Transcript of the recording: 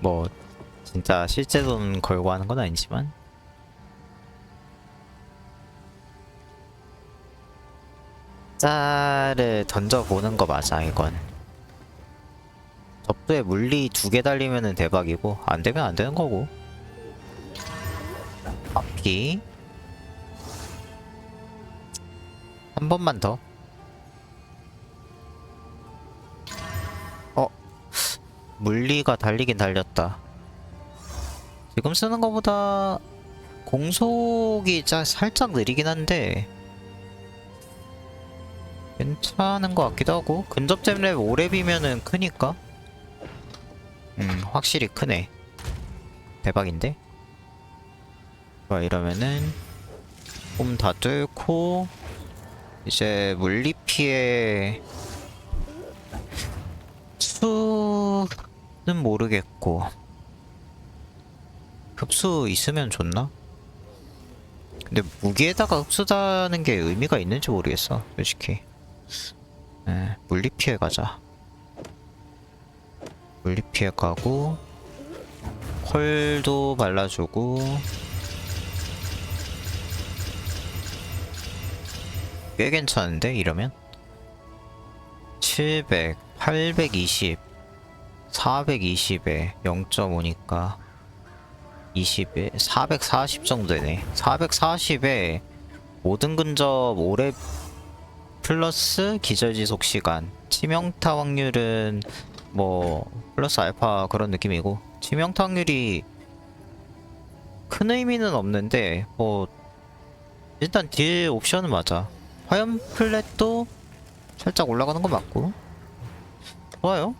뭐 진짜 실제 돈 걸고 하는 건 아니지만. 짤을 던져보는 거 맞아 이건. 접두에 물리 두 개 달리면은 대박이고 안 되면 안 되는 거고. 앞이 한 번만 더 물리가 달리긴 달렸다. 지금 쓰는 거보다 공속이 짜, 살짝 느리긴 한데 괜찮은 것 같기도 하고 근접잼 랩 5랩이면은 크니까? 음 확실히 크네. 대박인데? 좋아 이러면은 홈다 뚫고 이제 물리 피해 수 는 모르겠고. 흡수 있으면 좋나? 근데 무기에다가 흡수다는 게 의미가 있는지 모르겠어 솔직히. 에, 물리 피해 가자. 물리 피해 가고 펄도 발라주고. 꽤 괜찮은데 이러면? 700, 820, 420에 0.5니까 20에 440 정도 되네. 440에 모든 근접 5렙 플러스 기절지속 시간. 치명타 확률은 뭐 플러스 알파 그런 느낌이고 치명타 확률이 큰 의미는 없는데 뭐 일단 딜 옵션은 맞아. 화염 플랫도 살짝 올라가는 거 맞고 좋아요.